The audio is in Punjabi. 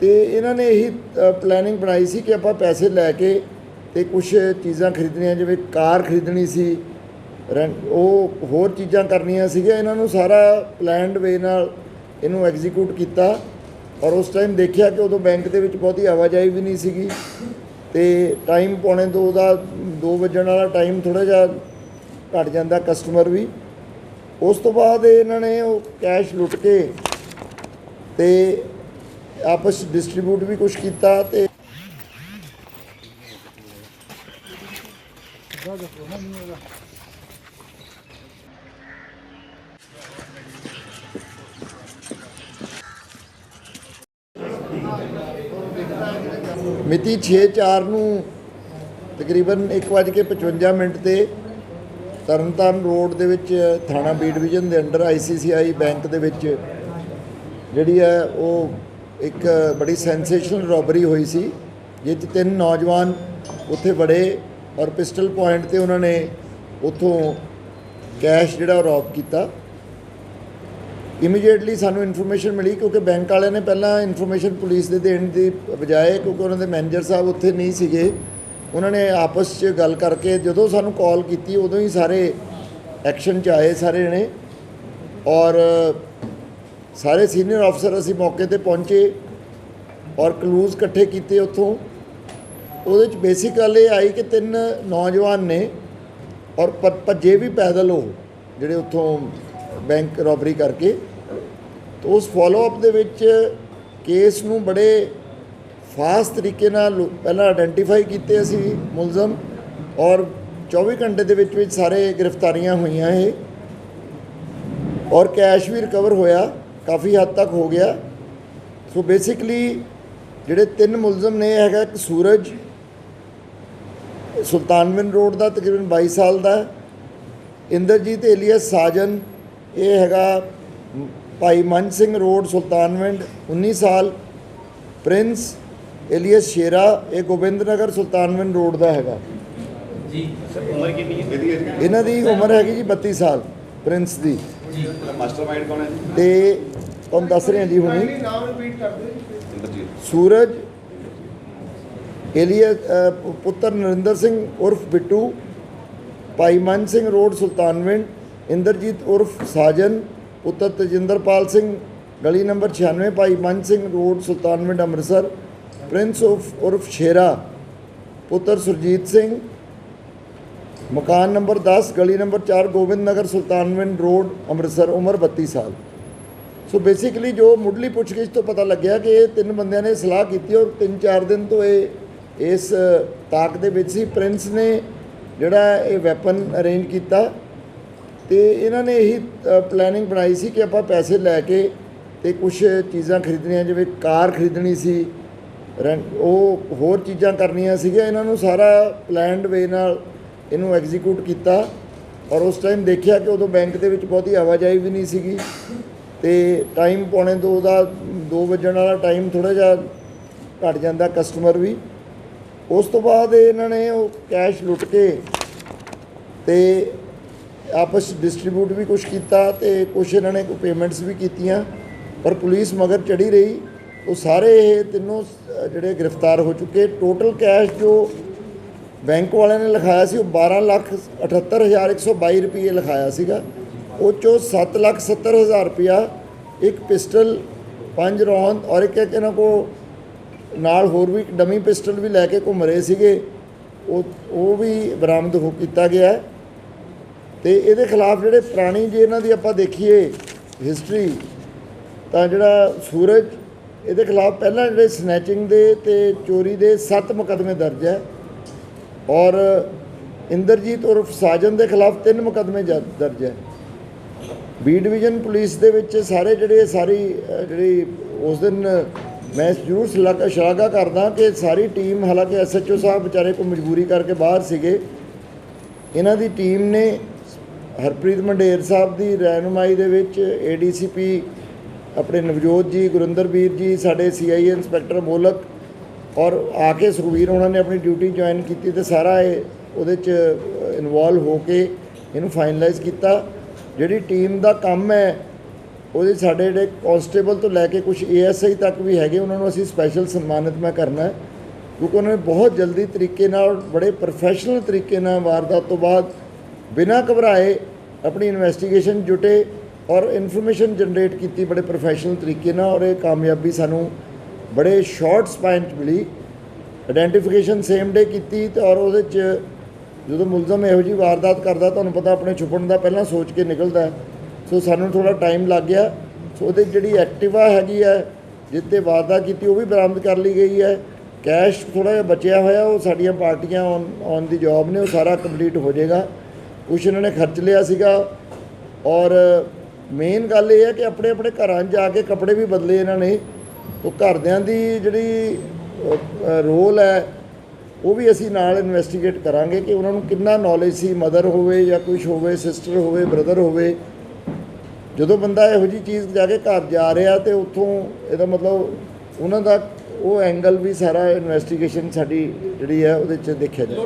ਤੇ ਇਹਨਾਂ ਨੇ ਇਹੀ ਪਲੈਨਿੰਗ ਬਣਾਈ ਸੀ ਕਿ ਆਪਾਂ ਪੈਸੇ ਲੈ ਕੇ ਤੇ ਕੁਝ ਚੀਜ਼ਾਂ ਖਰੀਦਣੀਆਂ, ਜਿਵੇਂ ਕਾਰ ਖਰੀਦਣੀ ਸੀ ਰੈਂਟ- ਉਹ ਹੋਰ ਚੀਜ਼ਾਂ ਕਰਨੀਆਂ ਸੀਗੀਆਂ। ਇਹਨਾਂ ਨੂੰ ਸਾਰਾ ਪਲੈਨਡ ਵੇ ਨਾਲ ਇਹਨੂੰ ਐਗਜ਼ੀਕਿਊਟ ਕੀਤਾ। ਔਰ ਉਸ ਟਾਈਮ ਦੇਖਿਆ ਕਿ ਉਦੋਂ ਬੈਂਕ ਦੇ ਵਿੱਚ ਬਹੁਤੀ ਆਵਾਜਾਈ ਵੀ ਨਹੀਂ ਸੀਗੀ। ਤੇ ਟਾਈਮ ਪੌਣੇ ਦੋ ਦਾ 2 ਵਜਣ ਵਾਲਾ ਟਾਈਮ ਥੋੜਾ ਜਿਹਾ ਘਟ ਜਾਂਦਾ ਕਸਟਮਰ ਵੀ। ਉਸ ਤੋਂ ਬਾਅਦ ਇਹਨਾਂ ਨੇ ਉਹ ਕੈਸ਼ ਲੁੱਟ ਕੇ ਤੇ ਆਪਸ ਡਿਸਟ੍ਰੀਬਿਊਟ ਵੀ ਕੁਝ ਕੀਤਾ ਤੇ ਮਿਤੀ 6/4 ਨੂੰ ਤਕਰੀਬਨ 1:55 ਮਿੰਟ ਤੇ ਤਰਨਤਾਰਨ ਰੋਡ ਦੇ ਵਿੱਚ ਥਾਣਾ ਬੀ ਡਿਵੀਜ਼ਨ ਦੇ ਅੰਡਰ ਆਈਸੀਸੀਆਈ ਬੈਂਕ ਦੇ ਵਿੱਚ ਜਿਹੜੀ ਹੈ ਉਹ ਇੱਕ ਬੜੀ ਸੈਂਸੇਸ਼ਨਲ ਰੋਬਰੀ ਹੋਈ ਸੀ। ਜਿਸ 'ਚ ਤਿੰਨ ਨੌਜਵਾਨ ਉੱਥੇ ਵੜੇ ਔਰ ਪਿਸਟਲ ਪੁਆਇੰਟ ਤੇ ਉਹਨਾਂ ਨੇ ਉੱਥੋਂ ਕੈਸ਼ ਜਿਹੜਾ ਉਹ ਰੌਬ ਕੀਤਾ। ਇਮੀਡੀਏਟਲੀ ਸਾਨੂੰ ਇਨਫੋਰਮੇਸ਼ਨ ਮਿਲੀ ਕਿਉਂਕਿ ਬੈਂਕ ਵਾਲਿਆਂ ਨੇ ਪਹਿਲਾਂ ਇਨਫੋਰਮੇਸ਼ਨ ਪੁਲਿਸ ਦੇ ਦੇਣ ਦੀ ਬਜਾਏ ਕਿਉਂਕਿ ਉਹਨਾਂ ਦੇ ਮੈਨੇਜਰ ਸਾਹਿਬ ਉੱਥੇ ਨਹੀਂ ਸੀਗੇ, ਉਹਨਾਂ ਨੇ ਆਪਸ 'ਚ ਗੱਲ ਕਰਕੇ ਜਦੋਂ ਸਾਨੂੰ ਕਾਲ ਕੀਤੀ ਉਦੋਂ ਹੀ ਸਾਰੇ ਐਕਸ਼ਨ 'ਚ ਆਏ ਸਾਰੇ ਜਣੇ। ਔਰ ਸਾਰੇ ਸੀਨੀਅਰ ਅਫਸਰ ਅਸੀਂ ਮੌਕੇ ਤੇ ਪਹੁੰਚੇ ਔਰ ਕਲੂਜ਼ ਇਕੱਠੇ ਕੀਤੇ ਉੱਥੋਂ। ਉਹਦੇ 'ਚ ਬੇਸਿਕ ਗੱਲ ਇਹ ਆਈ ਕਿ ਤਿੰਨ ਨੌਜਵਾਨ ਨੇ ਔਰ ਭ- ਭੱਜੇ ਵੀ ਪੈਦਲ ਉਹ ਜਿਹੜੇ ਉੱਥੋਂ ਬੈਂਕ ਰੋਬਰੀ ਕਰਕੇ, ਤਾਂ ਉਸ ਫਾਲੋ ਅਪ ਦੇ ਵਿੱਚ ਕੇਸ ਨੂੰ ਬੜੇ ਫਾਸਟ ਤਰੀਕੇ ਨਾਲ ਪਹਿਲਾਂ ਆਇਡੈਂਟੀਫਾਈ ਕੀਤੇ ਅਸੀਂ ਮੁਲਜ਼ਮ ਔਰ 24 ਘੰਟੇ ਦੇ ਵਿੱਚ ਵਿੱਚ ਸਾਰੇ ਗ੍ਰਿਫਤਾਰੀਆਂ ਹੋਈਆਂ ਇਹ। ਔਰ ਕੈਸ਼ ਵੀ ਰਿਕਵਰ ਹੋਇਆ। ਕਾਫੀ ਹੱਦ ਤੱਕ ਹੋ ਗਿਆ। ਸੋ ਬੇਸਿਕਲੀ ਜਿਹੜੇ ਤਿੰਨ ਮੁਲਜ਼ਮ ਨੇ ਇਹ ਹੈਗਾ ਇੱਕ ਸੂਰਜ ਸੁਲਤਾਨਵਿੰਦ ਰੋਡ ਦਾ ਤਕਰੀਬਨ 22 ਸਾਲ ਦਾ ਹੈ। ਇੰਦਰਜੀਤ ਏਲੀਅਸ ਸਾਜਨ ਇਹ ਹੈਗਾ ਭਾਈ ਮਨ ਸਿੰਘ ਰੋਡ ਸੁਲਤਾਨਵਿੰਦ 19 ਸਾਲ। ਪ੍ਰਿੰਸ ਏਲੀਅਸ ਸ਼ੇਰਾ ਇਹ ਗੋਬਿੰਦ ਨਗਰ ਸੁਲਤਾਨਵਿੰਦ ਰੋਡ ਦਾ ਹੈਗਾ। ਜੀ ਸਰ ਉਮਰ ਕਿੰਨੀ ਹੈ? ਇਹਨਾਂ ਦੀ ਉਮਰ ਹੈਗੀ ਜੀ 32 ਸਾਲ ਪ੍ਰਿੰਸ ਦੀ। ਜੀ। ਮਾਸਟਰਮਾਈਂਡ ਕੌਣ ਹੈ ਜੀ? ਤੇ ਤੁਹਾਨੂੰ ਦੱਸ ਰਹੇ ਹਾਂ ਜੀ ਹੁਣੀ ਨਾਮ ਰਿਪੀਟ ਕਰ ਦਿਓ ਇੰਦਰਜੀਤ ਸੂਰਜ ਏਲੀਅਸ ਅ, ਪੁ- ਪੁੱਤਰ ਨਰਿੰਦਰ ਸਿੰਘ ਉਰਫ ਬਿੱਟੂ ਭਾਈ ਮਨ ਸਿੰਘ ਰੋਡ ਸੁਲਤਾਨਵਿੰਡ ਇੰਦਰਜੀਤ ਉਰਫ ਸਾਜਨ ਪੁੱਤਰ ਤਜਿੰਦਰਪਾਲ ਸਿੰਘ ਗਲੀ ਨੰਬਰ 96 ਭਾਈ ਮਨ ਸਿੰਘ ਰੋਡ ਸੁਲਤਾਨਵਿੰਡ ਅੰਮ੍ਰਿਤਸਰ ਪ੍ਰਿੰਸ ਉਰਫ ਉਰਫ ਸ਼ੇਰਾ ਪੁੱਤਰ ਸੁਰਜੀਤ ਸਿੰਘ ਮਕਾਨ ਨੰਬਰ 10 ਗਲੀ ਨੰਬਰ 4 ਗੋਬਿੰਦ ਨਗਰ ਸੁਲਤਾਨਵਿੰਡ ਰੋਡ ਅੰਮ੍ਰਿਤਸਰ ਉਮਰ 32 ਸਾਲ ਸੋ ਬੇਸਿਕਲੀ ਜੋ ਮੁੱਢਲੀ ਪੁੱਛਗਿੱਛ ਤੋਂ ਪਤਾ ਲੱਗਿਆ ਕਿ ਇਹ ਤਿੰਨ ਬੰਦਿਆਂ ਨੇ ਸਲਾਹ ਕੀਤੀ ਔਰ 3-4 ਦਿਨ ਤੋਂ ਇਹ, ਇਸ, ਤਾਕ ਦੇ ਵਿੱਚ ਸੀ। ਪ੍ਰਿੰਸ ਨੇ ਜਿਹੜਾ ਇਹ ਵੈਪਨ ਅਰੇਂਜ ਕੀਤਾ ਤੇ ਇਹਨਾਂ ਨੇ ਇਹੀ ਪਲੈਨਿੰਗ ਬਣਾਈ ਸੀ ਕਿ ਆਪਾਂ ਪੈਸੇ ਲੈ ਕੇ ਤੇ ਕੁਝ ਚੀਜ਼ਾਂ ਖਰੀਦਣੀਆਂ, ਜਿਵੇਂ ਕਾਰ ਖਰੀਦਣੀ ਸੀ। ਰੈਂਟ- ਉਹ ਹੋਰ ਚੀਜ਼ਾਂ ਕਰਨੀਆਂ ਸੀਗੀਆਂ। ਇਹਨਾਂ ਨੂੰ ਸਾਰਾ ਪਲੈਨਡ ਵੇ ਨਾਲ ਇਹਨੂੰ ਐਗਜ਼ੀਕਿਊਟ ਕੀਤਾ। ਔਰ ਉਸ ਟਾਈਮ ਦੇਖਿਆ ਕਿ ਉਦੋਂ ਬੈਂਕ ਦੇ ਵਿੱਚ ਬਹੁਤੀ ਆਵਾਜਾਈ ਵੀ ਨਹੀਂ ਸੀਗੀ। ਤੇ ਟਾਈਮ ਪੌਣੇ ਦੋ ਦਾ 2 ਵਜਣ ਵਾਲਾ ਟਾਈਮ ਥੋੜਾ ਜਿਹਾ ਘਟ ਜਾਂਦਾ ਕਸਟਮਰ ਵੀ। ਉਸ ਤੋਂ ਬਾਅਦ ਇਹਨਾਂ ਨੇ ਉਹ ਕੈਸ਼ ਲੁੱਟ ਕੇ ਤੇ ਆਪਸ ਡਿਸਟ੍ਰੀਬਿਊਟ ਵੀ ਕੁਝ ਕੀਤਾ ਤੇ ਕੁਝ ਇਹਨਾਂ ਨੇ ਕੋਈ ਪੇਮੈਂਟਸ ਵੀ ਕੀਤੀਆਂ। ਪਰ ਪੁਲਿਸ ਮਗਰ ਚੜੀ ਰਹੀ। ਉਹ ਸਾਰੇ ਇਹ ਤਿੰਨੋਂ ਜਿਹੜੇ ਗ੍ਰਿਫਤਾਰ ਹੋ ਚੁੱਕੇ। ਟੋਟਲ ਕੈਸ਼ ਜੋ ਬੈਂਕ ਵਾਲਿਆਂ ਨੇ ਲਿਖਾਇਆ ਸੀ, ਉਹ 12 ਲੱਖ 78122 ਰੁਪਏ ਲਿਖਾਇਆ ਸੀਗਾ। ਉਹ ਚੋਂ 7 ਲੱਖ 70 ਹਜ਼ਾਰ ਰੁਪਇਆ। ਇੱਕ ਪਿਸਟਲ, ਪੰਜ ਰੌਂਦ ਔਰ ਇੱਕ ਇਹਨਾਂ ਕੋ ਨਾਲ ਹੋਰ ਵੀ ਡਮੀ ਪਿਸਟਲ ਵੀ ਲੈ ਕੇ ਘੁੰਮ ਰਹੇ ਸੀਗੇ। ਉਹ ਉਹ ਵੀ ਬਰਾਮਦ ਹੋ ਕੀਤਾ ਗਿਆ ਹੈ। ਤੇ ਇਹਦੇ ਖਿਲਾਫ ਜਿਹੜੇ ਪੁਰਾਣੀ ਜੇ ਇਹਨਾਂ ਦੀ ਆਪਾਂ ਦੇਖੀਏ ਹਿਸਟਰੀ ਤਾਂ ਜਿਹੜਾ ਸੂਰਜ, ਇਹਦੇ ਖਿਲਾਫ ਪਹਿਲਾਂ ਜਿਹੜੇ ਸਨੈਚਿੰਗ ਦੇ ਤੇ ਚੋਰੀ ਦੇ 7 ਮੁਕੱਦਮੇ ਦਰਜ ਹੈ। ਔਰ ਇੰਦਰਜੀਤ ਉਰਫ ਸਾਜਨ ਦੇ ਖਿਲਾਫ ਤਿੰਨ ਮੁਕੱਦਮੇ ਦਰਜ ਹੈ। ਬੀ ਡਿਵੀਜ਼ਨ ਪੁਲਿਸ ਦੇ ਵਿੱਚ ਸਾਰੇ ਜਿਹੜੇ ਸਾਰੀ ਜਿਹੜੀ ਉਸ ਦਿਨ ਮੈਂ ਜ਼ਰੂਰ ਸ਼ਲਾਘਾ ਸ਼ਲਾਘਾ ਕਰਦਾ ਕਿ ਸਾਰੀ ਟੀਮ ਹਾਲਾਂਕਿ ਐਸਐਚਓ ਸਾਹਿਬ ਵਿਚਾਰੇ ਕੋਈ ਮਜਬੂਰੀ ਕਰਕੇ ਬਾਹਰ ਸੀਗੇ। ਇਹਨਾਂ ਦੀ ਟੀਮ ਨੇ ਹਰਪ੍ਰੀਤ ਮੰਡੇਰ ਸਾਹਿਬ ਦੀ ਰਹਿਨੁਮਾਈ ਦੇ ਵਿੱਚ ਏਡੀਸੀਪੀ ਆਪਣੇ ਨਵਜੋਤ ਜੀ, ਗੁਰਿੰਦਰ ਵੀਰ ਜੀ, ਸਾਡੇ ਸੀਆਈਏ ਇੰਸਪੈਕਟਰ ਮੋਲਕ ਔਰ ਆ ਕੇ ਸੁਖਵੀਰ ਉਹਨਾਂ ਨੇ ਆਪਣੀ ਡਿਊਟੀ ਜੁਆਇਨ ਕੀਤੀ ਤੇ ਸਾਰਾ ਇਹ ਉਹਦੇ ਚ ਇਨਵੋਲਵ ਹੋ ਕੇ ਇਹਨੂੰ ਫਾਈਨਲਾਈਜ਼ ਕੀਤਾ। ਜਿਹੜੀ ਟੀਮ ਦਾ ਕੰਮ ਹੈ, ਉਹਦੇ ਸਾਡੇ ਜਿਹੜੇ ਕਾਂਸਟੇਬਲ ਤੋਂ ਲੈ ਕੇ ਕੁਝ ਏਐਸਆਈ ਤੱਕ ਵੀ ਹੈਗੇ, ਉਹਨਾਂ ਨੂੰ ਅਸੀਂ ਸਪੈਸ਼ਲ ਸਨਮਾਨਿਤ ਮੈਂ ਕਰਨਾ ਹੈ। ਕਿਉਂਕਿ ਉਹਨਾਂ ਨੇ ਬਹੁਤ ਜਲਦੀ ਤਰੀਕੇ ਨਾਲ, ਬੜੇ ਪ੍ਰੋਫੈਸ਼ਨਲ ਤਰੀਕੇ ਨਾਲ ਵਾਰਦਾਤ ਤੋਂ ਬਾਅਦ ਬਿਨਾਂ ਘਬਰਾਏ ਆਪਣੀ ਇਨਵੈਸਟੀਗੇਸ਼ਨ ਜੁਟੇ ਔਰ ਇਨਫੋਰਮੇਸ਼ਨ ਜਨਰੇਟ ਕੀਤੀ ਬੜੇ ਪ੍ਰੋਫੈਸ਼ਨਲ ਤਰੀਕੇ ਨਾਲ ਔਰ ਇਹ ਕਾਮਯਾਬੀ ਸਾਨੂੰ ਬੜੇ ਸ਼ਾਰਟ ਸਪੈਨ 'ਚ ਮਿਲੀ। ਆਇਡੈਂਟੀਫਿਕੇਸ਼ਨ ਸੇਮ ਡੇ ਕੀਤੀ ਤੇ ਔਰ ਉਹਦੇ 'ਚ ਜਦੋਂ ਮੁਲਜ਼ਮ ਇਹੋ ਜੀ ਵਾਰਦਾਤ ਕਰਦਾ, ਤੁਹਾਨੂੰ ਪਤਾ ਆਪਣੇ ਛੁਪਣ ਦਾ ਪਹਿਲਾਂ ਸੋਚ ਕੇ ਨਿਕਲਦਾ ਸੋ ਸਾਨੂੰ ਥੋੜਾ ਟਾਈਮ ਲੱਗ ਗਿਆ। ਸੋ ਉਹਦੇ ਜਿਹੜੀ ਐਕਟਿਵਾ ਹੈਗੀ ਹੈ ਜਿੱਤੇ ਵਾਰਦਾਤ ਕੀਤੀ, ਉਹ ਵੀ ਬਰਾਮਦ ਕਰ ਲਈ ਗਈ ਹੈ। ਕੈਸ਼ ਥੋੜਾ ਜਿਹਾ ਬਚਿਆ ਹੋਇਆ, ਉਹ ਸਾਡੀਆਂ ਪਾਰਟੀਆਂ ਔਨ ਦੀ ਜੌਬ ਨੇ, ਉਹ ਸਾਰਾ ਕੰਪਲੀਟ ਹੋ ਜਾਏਗਾ। ਕੁਛ ਇਹਨਾਂ ਨੇ ਖਰਚ ਲਿਆ ਸੀਗਾ। ਔਰ ਮੇਨ ਗੱਲ ਇਹ ਹੈ ਕਿ ਆਪਣੇ ਆਪਣੇ ਘਰਾਂ 'ਚ ਜਾ ਕੇ ਕੱਪੜੇ ਵੀ ਬਦਲੇ ਇਹਨਾਂ ਨੇ। ਉਹ ਘਰਦਿਆਂ ਦੀ ਜਿਹੜੀ ਰੋਲ ਹੈ ਉਹ ਵੀ ਅਸੀਂ ਨਾਲ ਇਨਵੈਸਟੀਗੇਟ ਕਰਾਂਗੇ ਕਿ ਉਹਨਾਂ ਨੂੰ ਕਿੰਨਾ ਨੌਲੇਜ ਸੀ ਮਦਰ ਹੋਵੇ ਜਾਂ ਕੁਝ ਹੋਵੇ ਸਿਸਟਰ ਹੋਵੇ ਬ੍ਰਦਰ ਹੋਵੇ। ਜਦੋਂ ਬੰਦਾ ਇਹੋ ਜੀ ਚੀਜ਼ ਜਾ ਕੇ ਘਰ ਜਾ ਰਿਹਾ ਤੇ ਉੱਥੋਂ ਇਹਦਾ ਮਤਲਬ ਉਹਨਾਂ ਦਾ ਉਹ ਐਂਗਲ ਵੀ ਸਾਰਾ ਇਨਵੈਸਟੀਗੇਸ਼ਨ ਸਾਡੀ ਜਿਹੜੀ ਹੈ ਉਹਦੇ 'ਚ ਦੇਖਿਆ ਜਾਏ।